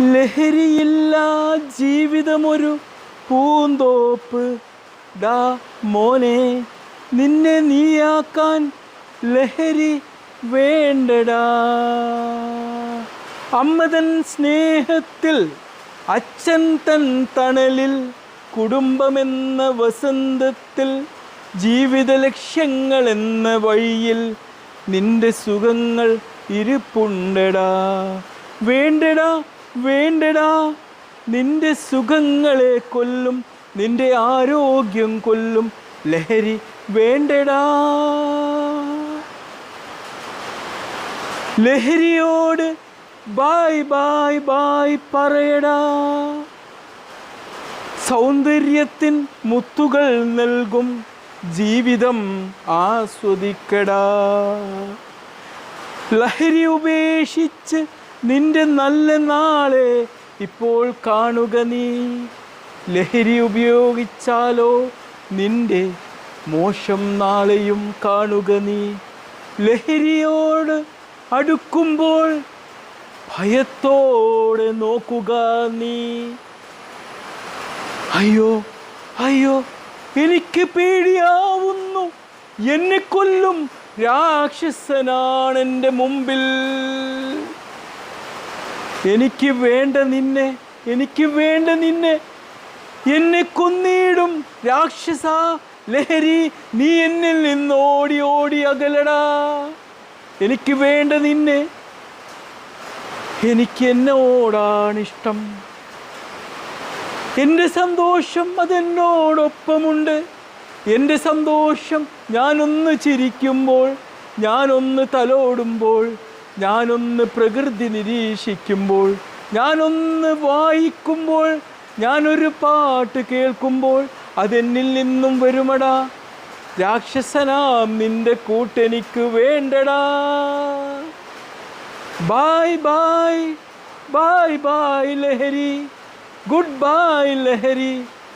ലഹരിയില്ല ജീവിതമൊരു പൂന്തോപ്പ്. ഡാ മോനെ നിന്നെ നീയാക്കാൻ ലഹരി വേണ്ടടാ. അമ്മതൻ സ്നേഹത്തിൽ അച്ഛൻ തൻ തണലിൽ കുടുംബമെന്ന വസന്തത്തിൽ ജീവിത ലക്ഷ്യങ്ങൾ എന്ന വഴിയിൽ നിന്റെ സുഖങ്ങൾ ഇരിപ്പുണ്ടടാ. വേണ്ടടാ വേണ്ടടാ. നിന്റെ സുഖങ്ങളെ കൊല്ലും നിന്റെ ആരോഗ്യം കൊല്ലും. ലഹരി വേണ്ടടാ. ലഹരിയോട് ബായ് ബായ് ബായ് പറയടാ. സൗന്ദര്യത്തിൻ മുത്തുകൾ നൽകും ജീവിതം ആസ്വദിക്കടാ. ലഹരി ഉപേക്ഷിച്ച് നിന്റെ നല്ല നാളെ ഇപ്പോൾ കാണുക നീ. ലഹരി ഉപയോഗിച്ചാലോ നിന്റെ മോശം നാളെയും കാണുക നീ. ലഹരിയോട് അടുക്കുമ്പോൾ ഭയത്തോടെ നോക്കുക നീ. അയ്യോ അയ്യോ എനിക്ക് പേടിയാവുന്നു. എന്നെ കൊല്ലും രാക്ഷസനാണ് എന്റെ മുമ്പിൽ. എനിക്ക് വേണ്ട നിന്നെ എനിക്ക് വേണ്ട നിന്നെ. എന്നെ കൊന്നിടും രാക്ഷസ ലഹരി. നീ എന്നിൽ നിന്ന് ഓടി ഓടി അകലടാ. എനിക്ക് വേണ്ട നിന്നെ. എനിക്ക് എന്നോടാണിഷ്ടം എന്റെ സന്തോഷം അതെന്നോടൊപ്പമുണ്ട്. എന്റെ സന്തോഷം ഞാനൊന്ന് ചിരിക്കുമ്പോൾ ഞാനൊന്ന് തലോടുമ്പോൾ ഞാനൊന്ന് പ്രകൃതി നിരീക്ഷിക്കുമ്പോൾ ഞാനൊന്ന് വായിക്കുമ്പോൾ ഞാനൊരു പാട്ട് കേൾക്കുമ്പോൾ അതെന്നിൽ നിന്നും വരുമടാ? രാക്ഷസനാം നിന്റെ കൂട്ടെനിക്ക് വേണ്ടടാ? ബായ് ബായ് ബായ് ബായ് ലഹരി. ഗുഡ് ബായ് ലഹരി.